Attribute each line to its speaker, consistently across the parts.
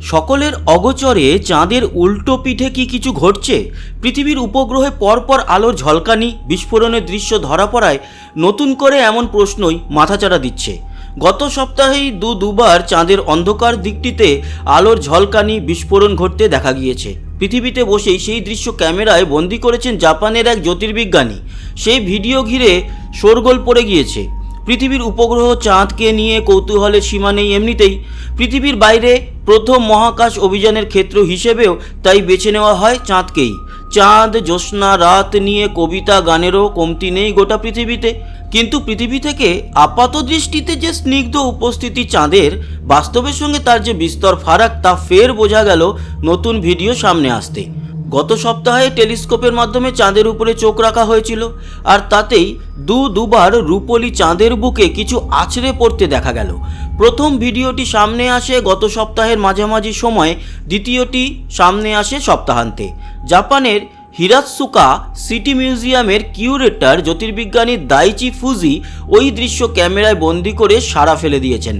Speaker 1: সকলের অগোচরে চাঁদের উল্টো পিঠে কি কিছু ঘটছে? পৃথিবীর উপগ্রহে পরপর আলোর ঝলকানি, বিস্ফোরণের দৃশ্য ধরা পড়ায় নতুন করে এমন প্রশ্নই মাথাচাড়া দিচ্ছে। গত সপ্তাহেই দু দুবার চাঁদের অন্ধকার দিকটিতে আলোর ঝলকানি, বিস্ফোরণ ঘটতে দেখা গিয়েছে। পৃথিবীতে বসেই সেই দৃশ্য ক্যামেরায় বন্দি করেছেন জাপানের এক জ্যোতির্বিজ্ঞানী। সেই ভিডিও ঘিরে শোরগোল পড়ে গিয়েছে। পৃথিবীর উপগ্রহ চাঁদকে নিয়ে কৌতূহলের সীমা নেই এমনিতেই। পৃথিবীর বাইরে প্রথম মহাকাশ অভিযানের ক্ষেত্র হিসেবেও তাই বেছে নেওয়া হয় চাঁদকেই। চাঁদ, জ্যোৎস্না, রাত নিয়ে কবিতা, গানেরও কমতি নেই গোটা পৃথিবীতে। কিন্তু পৃথিবী থেকে আপাত দৃষ্টিতে যে স্নিগ্ধ উপস্থিতি চাঁদের, বাস্তবের সঙ্গে তার যে বিস্তর ফারাক তা ফের বোঝা গেল নতুন ভিডিও সামনে আসতে। গত সপ্তাহে টেলিস্কোপের মাধ্যমে চাঁদের উপরে চোখ রাখা হয়েছিল, আর তাতেই দু দুবার রূপলি চাঁদের বুকে কিছু আছড়ে পড়তে দেখা গেল। প্রথম ভিডিওটি সামনে আসে গত সপ্তাহের মাঝামাঝি সময়ে, দ্বিতীয়টি সামনে আসে সপ্তাহান্তে। জাপানের হিরাতসুকা সিটি মিউজিয়ামের কিউরেটর জ্যোতির্বিজ্ঞানী দাইচি ফুজি ওই দৃশ্য ক্যামেরায় বন্দি করে সারা ফেলে দিয়েছেন।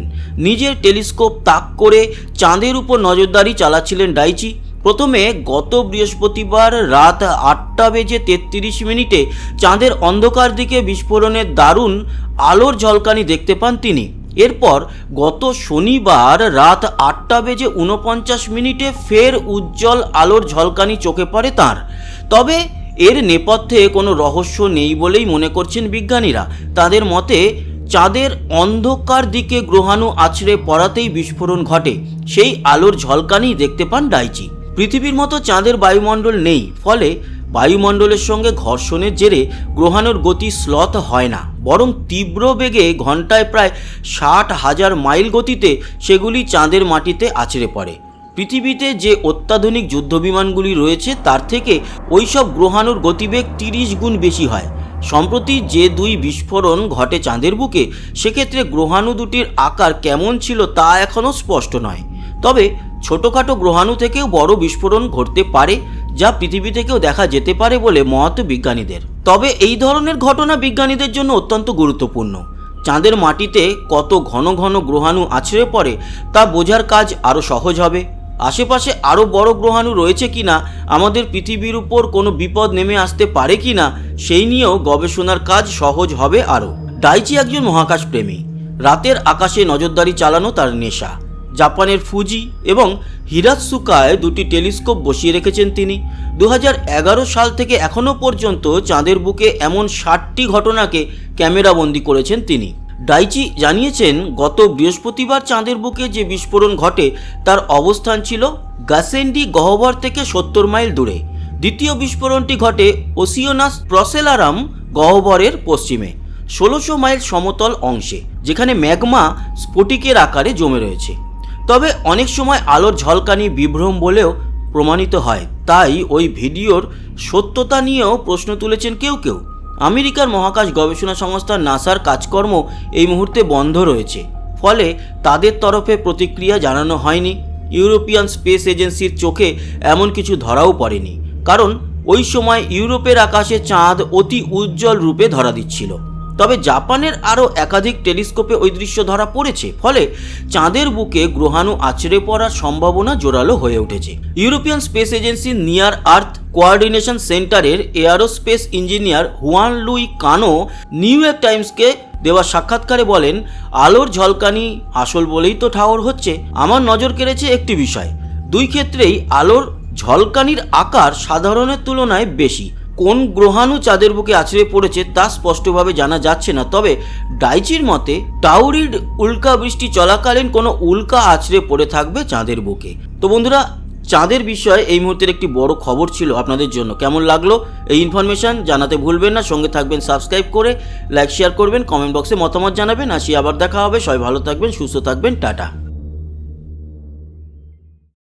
Speaker 1: নিজের টেলিস্কোপ তাক করে চাঁদের উপর নজরদারি চালাচ্ছিলেন ডাইচি প্রথমে গত বৃহস্পতিবার রাত আটটা বেজে তেত্রিশ মিনিটে চাঁদের অন্ধকার দিকে বিস্ফোরণের দারুণ আলোর ঝলকানি দেখতে পান তিনি। এরপর গত শনিবার রাত আটটা বেজে উনপঞ্চাশ মিনিটে ফের উজ্জ্বল আলোর ঝলকানি চোখে পড়ে তার। তবে এর নেপথ্যে কোনো রহস্য নেই বলেই মনে করছেন বিজ্ঞানীরা। তাদের মতে, চাঁদের অন্ধকার দিকে গ্রহাণু আছড়ে পড়াতেই বিস্ফোরণ ঘটে। সেই আলোর ঝলকানি দেখতে পান ডাইচি। পৃথিবীর মতো চাঁদের বায়ুমণ্ডল নেই, ফলে বায়ুমণ্ডলের সঙ্গে ঘর্ষণের জেরে গ্রহাণুর গতি স্লথ হয় না, বরং তীব্র বেগে ঘন্টায় প্রায় ষাট হাজার মাইল গতিতে সেগুলি চাঁদের মাটিতে আছড়ে পড়ে। পৃথিবীতে যে অত্যাধুনিক যুদ্ধবিমানগুলি রয়েছে, তার থেকে ওইসব গ্রহাণুর গতিবেগ তিরিশ গুণ বেশি হয়। সম্প্রতি যে দুই বিস্ফোরণ ঘটে চাঁদের বুকে, সেক্ষেত্রে গ্রহাণু দুটির আকার কেমন ছিল তা এখনও স্পষ্ট নয়। তবে ছোটোখাটো গ্রহাণু থেকেও বড় বিস্ফোরণ ঘটতে পারে, যা পৃথিবী থেকেও দেখা যেতে পারে বলে মত বিজ্ঞানীদের। তবে এই ধরনের ঘটনা বিজ্ঞানীদের জন্য অত্যন্ত গুরুত্বপূর্ণ। চাঁদের মাটিতে কত ঘন ঘন গ্রহাণু আছড়ে পড়ে, তা বোঝার কাজ আরও সহজ হবে। আশেপাশে আরও বড় গ্রহাণু রয়েছে কিনা আমাদের পৃথিবীর উপর কোনো বিপদ নেমে আসতে পারে কিনা সেই নিয়েও গবেষণার কাজ সহজ হবে আরও। ডাইচি একজন মহাকাশ প্রেমী রাতের আকাশে নজরদারি চালানো তার নেশা। জাপানের ফুজি এবং হিরাতসুকায় দুটি টেলিস্কোপ বসিয়ে রেখেছেন তিনি। দু হাজার এগারো সাল থেকে এখনও পর্যন্ত চাঁদের বুকে এমন ষাটটি ঘটনাকে ক্যামেরাবন্দি করেছেন তিনি। ডাইচি জানিয়েছেন, গত বৃহস্পতিবার চাঁদের বুকে যে বিস্ফোরণ ঘটে, তার অবস্থান ছিল গাসেন্ডি গহ্বর থেকে সত্তর মাইল দূরে। দ্বিতীয় বিস্ফোরণটি ঘটে ওসিওনাস প্রসেলারাম গহ্বরের পশ্চিমে, ষোলোশো মাইল সমতল অংশে, যেখানে ম্যাগমা স্ফটিকের আকারে জমে রয়েছে। তবে অনেক সময় আলোর ঝলকানি বিভ্রম বলেও প্রমাণিত হয়। তাই ওই ভিডিওর সত্যতা নিয়েও প্রশ্ন তুলেছেন কেউ কেউ। আমেরিকার মহাকাশ গবেষণা সংস্থা নাসার কাজকর্ম এই মুহূর্তে বন্ধ রয়েছে। ফলে তাদের তরফে প্রতিক্রিয়া জানানো হয়নি। ইউরোপিয়ান স্পেস এজেন্সির চোখে এমন কিছু ধরাও পড়েনি। কারণ ওই সময় ইউরোপের আকাশে চাঁদ অতি উজ্জ্বল রূপে ধরা দিচ্ছিল। তবে জাপানের আরও একাধিক টেলিস্কোপে ওই দৃশ্য ধরা পড়েছে, ফলে চাঁদের বুকে গ্রহাণু আছড়ে পড়ার সম্ভাবনা জোরালো হয়ে উঠেছে। European space agency near earth coordination সেন্টারের aerospace engineer Juan Luis Cano New York টাইমসকে দেওয়া সাক্ষাৎকারে বলেন, আলোর ঝলকানি আসল বলেই তো ঠাওর হচ্ছে। আমার নজর কেড়েছে একটি বিষয়। দুই ক্ষেত্রেই আলোর ঝলকানির আকার সাধারণের তুলনায় বেশি। কোন গ্রহাণু চাঁদের বুকে আছড়ে পড়েছে তা স্পষ্টভাবে জানা যাচ্ছে না। তবে ডাইচির মতে, টাউরিড উল্কা বৃষ্টি চলাকালীন কোনো উল্কা আছড়ে পড়ে থাকবে চাঁদের বুকে। তো বন্ধুরা, চাঁদের বিষয়ে এই মুহূর্তের একটি বড় খবর ছিল আপনাদের জন্য। কেমন লাগল? এই ইনফরমেশন জানাতে ভুলবেন না। সঙ্গে থাকবেন সাবস্ক্রাইব করে লাইক শেয়ার করবেন কমেন্ট বক্সে মতামত জানাবেন। আসি, আবার দেখা হবে। সবাই ভালো থাকবেন, সুস্থ থাকবেন। টাটা।